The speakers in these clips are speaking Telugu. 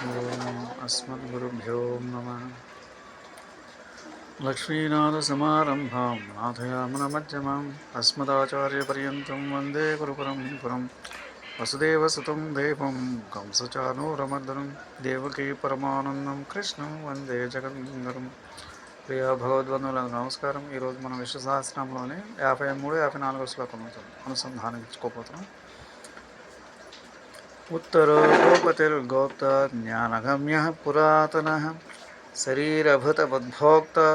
ఓం అస్మద్గురుభ్యో నమ లక్ష్మీనాథసమారంభాం నాథయామనమధ్యమాం అస్మదాచార్యపర్యంతం వందే గురుపురం పురం వసుదేవసుతం దేవం కంసచానూరమర్దనం దేవకీ పరమానందం కృష్ణం వందే జగద్గురం ప్రియ భగవద్బంధువులకు నమస్కారం। ఈరోజు మనం విశ్వసహస్రంలోని యాభై మూడు యాభై నాలుగో శ్లోకం అనుసంధానించుకోబోతున్నాం उत्तरो गोपतिर्गोप्ता ज्ञानगम्यः पुरातनः शरीरभूतवद्भोक्ता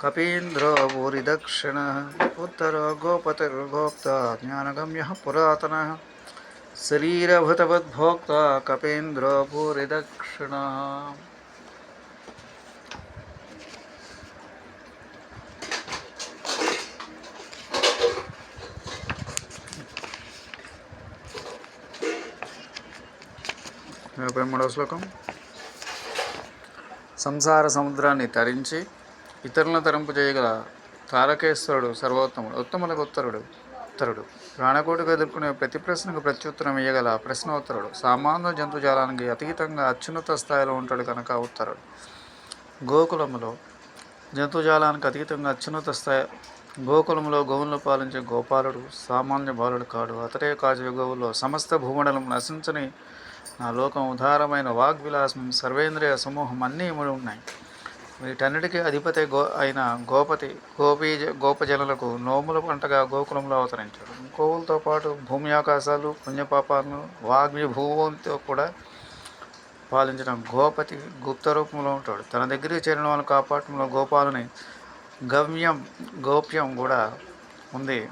कपीन्द्रो भूरिदक्षिणः उत्तरो गोपतिर्गोप्ता ज्ञानगम्यः पुरातनः शरीरभूतवद्भोक्ता कपीन्द्रो भूरिदक्षिणः నలభై మూడవ శ్లోకం. సంసార సముద్రాన్ని తరించి ఇతరులను తరింపు చేయగల తారకేశ్వరుడు సర్వోత్తముడు ఉత్తములకు ఉత్తరుడు ఉత్తరుడు. ప్రాణకోటికి ఎదుర్కొనే ప్రతి ప్రశ్నకు ప్రత్యుత్తరం ఇయ్యగల ప్రశ్నోత్తరుడు. సామాన్య జంతుజాలానికి అతీతంగా అత్యున్నత స్థాయిలో ఉంటాడు కనుక ఉత్తరుడు. గోకులములో జంతుజాలానికి అతీతంగా అత్యున్నత స్థాయి గోకులంలో గోవులను పాలించే గోపాలుడు సామాన్య బాలుడు కాడు. అతడే కాజు గోవుల్లో సమస్త భూమండలం నశించని నా లోకం ఉదారమైన వాగ్విలాసం సర్వేంద్రియ సమూహం అన్నీ ఇముడి ఉన్నాయి. వీటన్నిటికీ అధిపతి గో అయిన గోపతి గోపీ గోపజనులకు నోముల పంటగా గోకులంలో అవతరించాడు. గోవులతో పాటు భూమి ఆకాశాలు పుణ్యపాపాలను వాగ్వి భూమితో కూడా పాలించిన గోపతి గుప్త రూపంలో ఉంటాడు. తన దగ్గరికి చేరిన వాళ్ళని కాపాడటంలో గోపాలని గమ్యం గోప్యం కూడా ఉంది.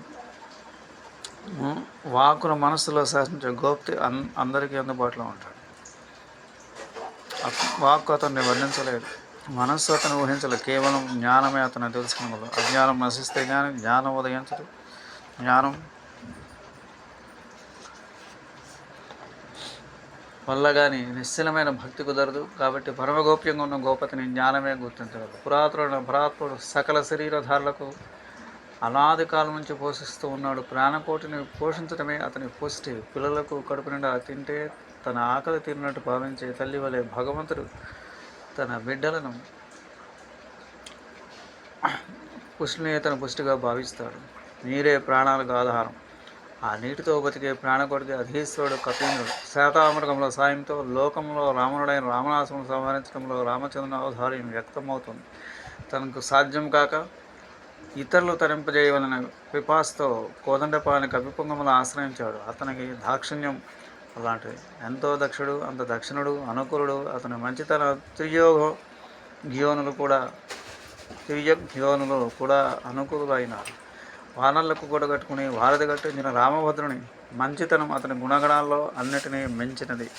వాకును మనసులో మనస్సులో శాసించే గోప్తి అన్ అందరికీ అందుబాటులో ఉంటాడు. వాక్కు అతన్ని వర్ణించలేదు. మనస్సు అతను ఊహించలేదు. కేవలం జ్ఞానమే అతను తెలుసుకోగలదు అజ్ఞానం నశిస్తే కానీ జ్ఞానం ఉదయించదు. జ్ఞానం వల్ల కానీ నిశ్చలమైన భక్తి కుదరదు. కాబట్టి పరమగోప్యంగా ఉన్న గోపతిని జ్ఞానమే గుర్తించగలదు. పురాతన పురాత్ముడు సకల శరీరధారులకు అనాది కాలం నుంచి పోషిస్తూ ఉన్నాడు. ప్రాణకోటిని పోషించడమే అతని పుష్టి. పిల్లలకు కడుపు నిండా తింటే తన ఆకలి తీరినట్టు భావించే తల్లి వలె భగవంతుడు తన బిడ్డలను పుష్టిని తన పుష్టిగా భావిస్తాడు. నీరే ప్రాణాలకు ఆధారం. ఆ నీటితో బతికే ప్రాణకోటికి అధీశ్వరుడు కపీంద్రుడు. శాతామృగంలో సాయంతో లోకంలో రావణుడైన రామనాథుని సంహరించడంలో రామచంద్రుని అవధార్యం వ్యక్తమవుతుంది. తనకు సాధ్యం కాక ఇతరులు తరింపజేయవలన పిపాస్తో కోదండపాని కవిపొంగములు ఆశ్రయించాడు. అతనికి దాక్షిణ్యం అలాంటిది. ఎంతో దక్షుడు అంత దక్షిణుడు అనుకూలుడు అతని మంచితన త్రియోగ గియోనులు కూడా త్రియ ఘియోనులు కూడా అనుకూలులైనారు. కూడా కట్టుకుని వారధి కట్టించిన రామభద్రుని మంచితనం అతని గుణగణాల్లో అన్నిటినీ మించినది.